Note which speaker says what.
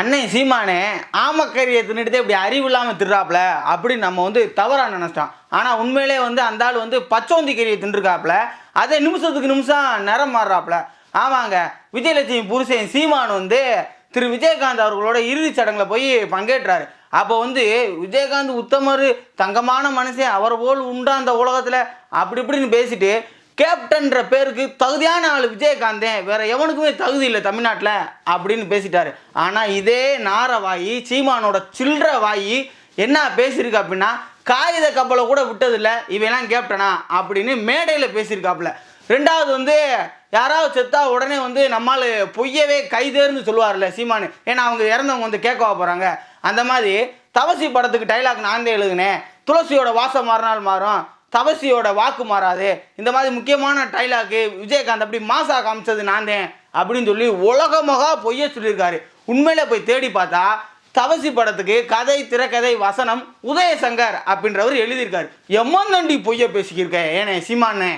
Speaker 1: அண்ணன் சீமானே ஆமக்கறியை தின்னுட்டு இப்படி அறிவு இல்லாமல் திருறாப்புல அப்படின்னு நம்ம வந்து தவறாக நினச்சிட்டோம். ஆனால் உண்மையிலே வந்து அந்த ஆள் வந்து பச்சோந்தி கறியை தின்றுருக்காப்புல அதே நிமிஷத்துக்கு நிமிஷம் நிறம் மாறுறாப்புல ஆமாங்க விஜயலட்சுமி புருஷன் சீமான் வந்து திரு விஜயகாந்த் அவர்களோட இறுதிச் சடங்கில் போய் பங்கேற்றாரு. அப்போ வந்து விஜயகாந்த் உத்தமர் தங்கமான மனுஷன் அவர் போல் உண்டா அந்த உலகத்தில் அப்படி இப்படின்னு பேசிட்டு கேப்டன்ற பேருக்கு தகுதியான ஆள் விஜயகாந்தே வேற எவனுக்குமே தகுதி இல்லை தமிழ்நாட்டில் அப்படின்னு பேசிட்டாரு. ஆனால் இதே நார வாயி சீமானோட சில்ற வாயி என்ன பேசியிருக்கு அப்படின்னா காகித கப்பலை கூட விட்டதில்ல இவையெல்லாம் கேப்டனா அப்படின்னு மேடையில் பேசியிருக்காப்புல. ரெண்டாவது வந்து யாராவது செத்தா உடனே வந்து நம்மால் பொய்யவே கைதேர்னு சொல்லுவார்ல சீமானு. ஏன்னா அவங்க இறந்தவங்க வந்து கேட்கவா போகிறாங்க அந்த மாதிரி தவசி படத்துக்கு டைலாக் நான் தான் எழுதுனேன். துளசியோட வாசம் மாறினால் மாறும். தவசியோட வாக்கு மாறாது. இந்த மாதிரி முக்கியமான டைலாக்கு விஜயகாந்த் அப்படி மாசா காமிச்சது நான் தான் அப்படின்னு சொல்லி உலகமாக பொய்ய சொல்லியிருக்காரு. உண்மையில போய் தேடி பார்த்தா தவசி படத்துக்கு கதை திரைக்கதை வசனம் உதயசங்கர் அப்படின்றவர் எழுதியிருக்காரு. எம்மந்தண்டி பொய்ய பேசிக்கிருக்க ஏனே சீமானே?